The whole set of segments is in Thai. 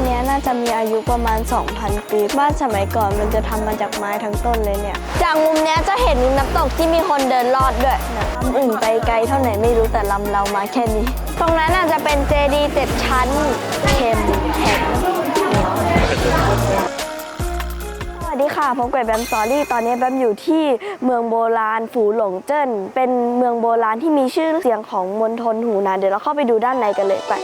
านนี้น่าจะมีอายุประมาณ 2,000 ปี บ้านสมัยก่อนมันจะทำมาจากไม้ทั้งต้นเลยเนี่ย จากมุมเนี้ยจะเห็นน้ำตกที่มีคนเดินลอดด้วยลำอื่นไปไกลเท่าไหนไม่รู้แต่ลำเรามาแค่นี้ ตรงนั้นน่าจะเป็นเจดีย์เจ็ดชั้นเข็มแข็งสวัสดีค่ะพบกับแบมสอรี่ตอนนี้แบมอยู่ที่เมืองโบราณฝูหลงเจิ้น เป็นเมืองโบราณที่มีชื่อเสียงของมณฑลหูหนานเดี๋ยวเราเข้าไปดูด้านในกันเลยไป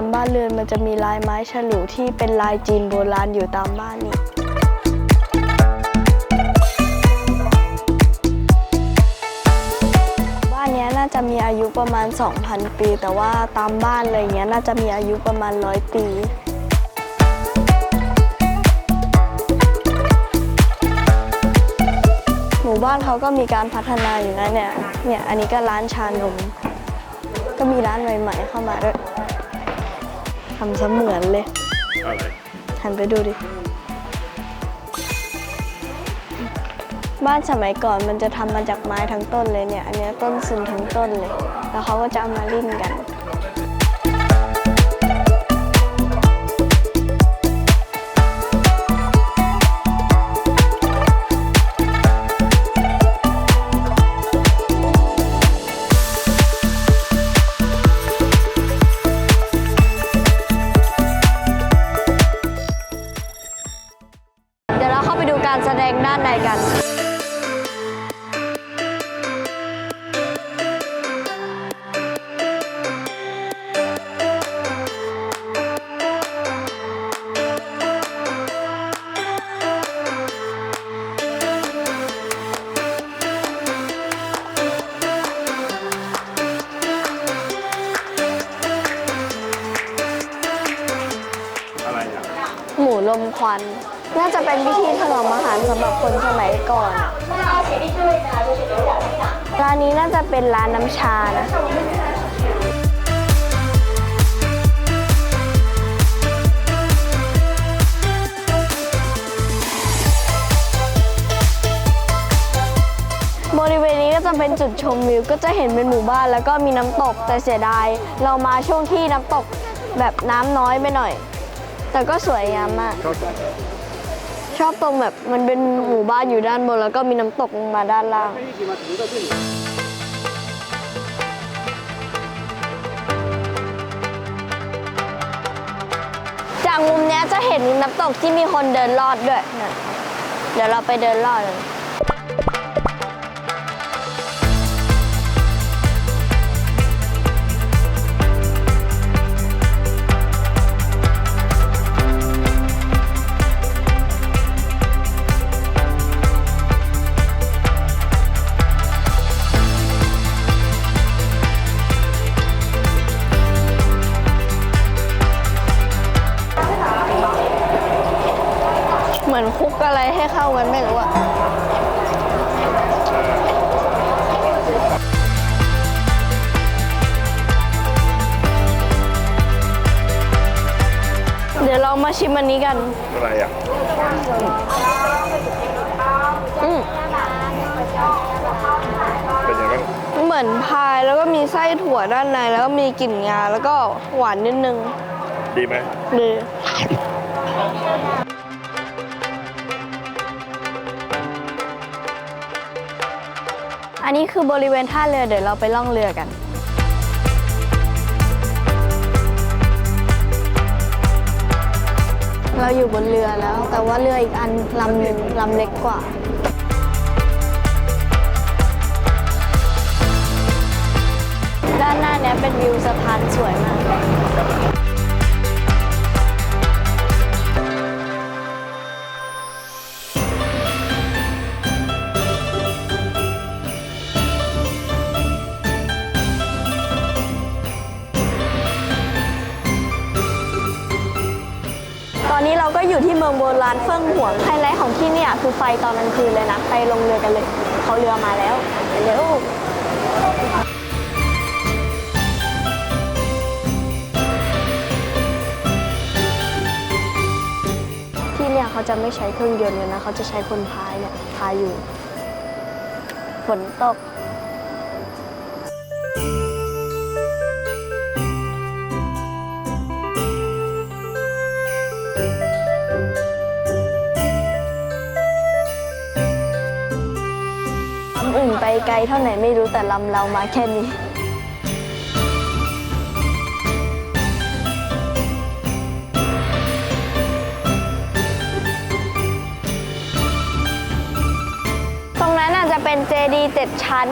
ามบ้านเรือนมันจะมีลายไม้ฉลุที่เป็นลายจีนโบราณอยู่ตามบ้านนี่บ้านนี้น่าจะมีอายุประมาณ 2,000 ปี แต่ว่าตามบ้านอะไรเงี้ยน่าจะมีอายุประมาณ100ปีหมู่บ้านเขาก็มีการพัฒนาอยู่นะเนี่ยเนี่ยอันนี้ก็ร้านชานมก็มีร้านใหม่ๆเข้ามาด้วย ทำเสมือนเลยอะไรหันไปดูดิ บ้านสมัยก่อนมันจะทำมาจากไม้ทั้งต้นเลยเนี่ย อันเนี้ยต้นซึนทั้งต้นเลย แล้วเขาก็จะเอามาริ้นกัน หมูลมควัน น่าจะเป็นพิธีถนอมอาหารสำหรับคนสมัยก่อน ร้านนี้น่าจะเป็นร้านน้ำชานะบริเวณนี้ก็จะเป็นจุดชมวิว ก็จะเห็นเป็นหมู่บ้านแล้วก็มีน้ำตกแต่เสียดาย เรามาช่วงที่น้ำตกแบบน้ำน้อยไปหน่อย แต่ก็สวยงามมากชอบชอบตรงแบบมันเป็นหมู่บ้านอยู่ด้านบน แล้วก็มีน้ำตกลงมาด้านล่าง จากมุมเนี้ยจะเห็นน้ำตกที่มีคนเดินลอดด้วยนะเดี๋ยวเราไปเดินลอดกัน มือนคลุกอะไรให้เข้ากันไม่รู้อะเดี๋ยวเรามาชิมอันนี้กัน อะไรอะ อืมเป็นยังไงบ้างเหมือนพายแล้วก็มีไส้ถั่วด้านใน แล้วก็มีกลิ่นงา แล้วก็หวานนิดนึงดีไหมดี อันนี้คือบริเวณท่าเรือเดี๋ยวเราไปล่องเรือกัน เราอยู่บนเรือแล้ว แต่ว่าเรืออีกอันลำหนึ่งลำเล็กกว่าด้านหน้านี้เป็นวิวสะพานสวยมาก อยู่ที่เมืองโบราณเฟิ่งหวงไฮไลท์ของที่เนี่ยคือไฟตอนกลางคืนเลยนะ ไปลงเรือกันเลย เขาเรือมาแล้วเร็วที่เนี่ยเขาจะไม่ใช้เครื่องยนต์นะ เขาจะใช้คนพายเนี่ยพายอยู่ ฝนตก ไปไกลเท่าไหนไม่รู้แต่ลำเรามาแค่นี้ ตรงนั้นอาจจะเป็นเจดีย์เจ็ดชั้น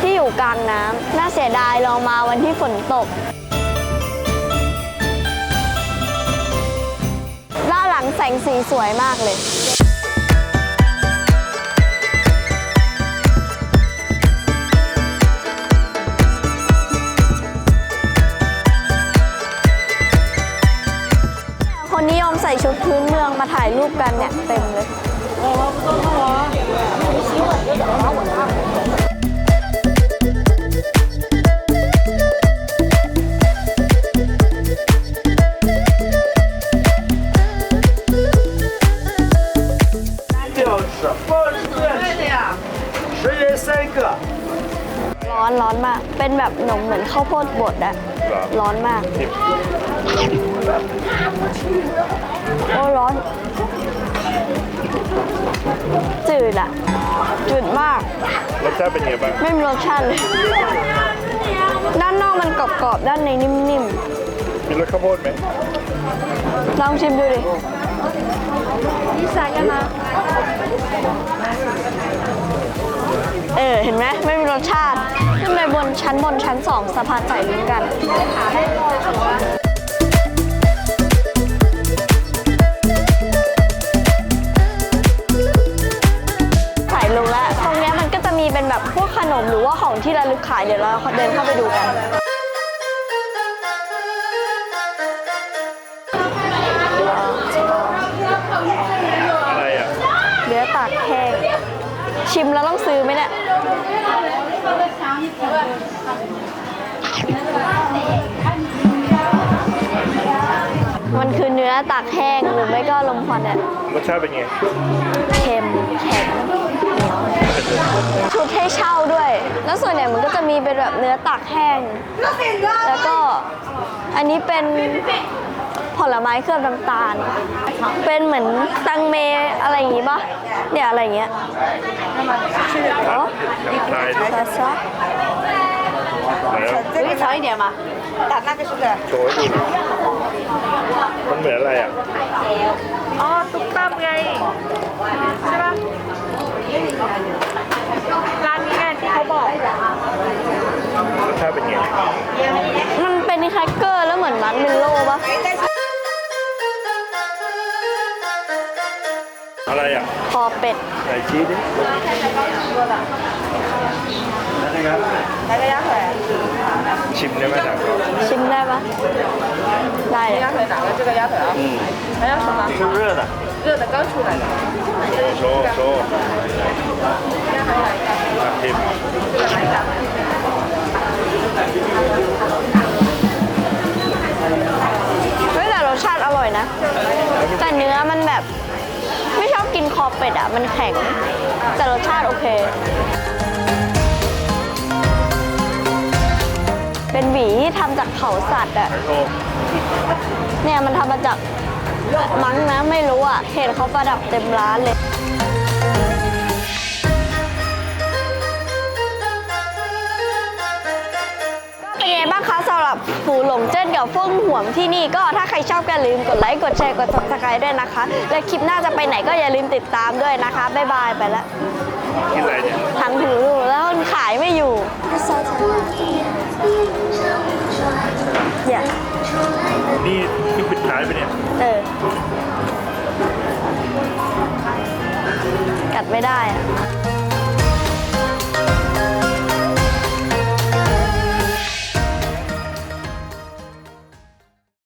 ที่อยู่กลางน้ำน่าเสียดายลองมาวันที่ฝนตก ด้านหลังแสงสีสวยมากเลย รูปกันเนี่ยเต็มเลยร้อนร้อนมาก เป็นแบบหนมเหมือนข้าวโพดบดอะร้อนมาก โอ้ร้อน จืดอะจืดมาก รสชาติเป็นไงบ้าง ไม่มีรสชาติเลย ด้านนอกมันกรอบๆ ด้านในนิ่มมีรสข้าวโพดไหมๆ ลองชิมดูดินี่ใส่กันมาเออ เห็นไหมไม่มีรสชาติ ขึ้นไปบนชั้นบนชั้นสองสะพานสายลุ้งกัน ของที่ระลึกขายเดี๋ยวเราเดินเข้าไปดูกันอะไรอะเนื้อตากแห้งชิมแล้วต้องซื้อไหมเนี่ยมันคือเนื้อตากแห้งหรือไม่ก็ลมควันเนี่ยรสชาติเป็นไงเค็มแข็งเหนียว ชุดให้เช่าด้วย แล้วส่วนใหญ่มันก็จะมีเป็นแบบเนื้อตากแห้ง แล้วก็อันนี้เป็นผลไม้เคลือบน้ำตาล เป็นเหมือนตังเมอะไรอย่างงี้ป่ะ เนี่ยอะไรเงี้ยโอ้ซาซา这个长一点嘛，打那个是不是？โชยมันเหมือนอะไรอะอ，ตุ๊กตาไงใช่ปะ ร้านนี้ไงที่เขาบอก รสชาติเป็นไง มันเป็นแครกเกอร์แล้วเหมือนมัดเมลโล่ป่ะ อะไรอ่ะ คอเป็ด ไหนชี้ดิ 来个鸭腿， ชิมได้ไหมถามเขา ชิมได้ปะได้เลย 鸭腿哪个？这个鸭腿啊？嗯，还要什么？是热的。 热的刚出来的。โชว์โชว์อ่ะชิม เฮ้ยแต่รสชาติอร่อยนะ แต่เนื้อมันแบบ ไม่ชอบกินคอเป็ดอ่ะ มันแข็ง แต่รสชาติโอเค เป็นหวีที่ทำจากเขาสัตว์อ่ะ ไข่โชว์ เนี่ยมันทำมาจาก มั้งนะไม่รู้อะเห็นเขาประดับเต็มร้านเลยก็เป็นไงบ้างคะสำหรับฝูหลงเจิ้นกับเฟื่องห่วงที่นี่ก็ถ้าใครชอบก็อย่าลืมกดไลค์กดแชร์กด subscribe ด้วยนะคะ และคลิปหน้าจะไปไหนก็อย่าลืมติดตามด้วยนะคะ บ๊ายบายไปแล้วกินอะไรเนี่ยทั้งถืออยู่แล้วมันขายไม่อยู่อย่า นี่ที่ปิดร้ายไปเนี่ยเออ กัดไม่ได้อะ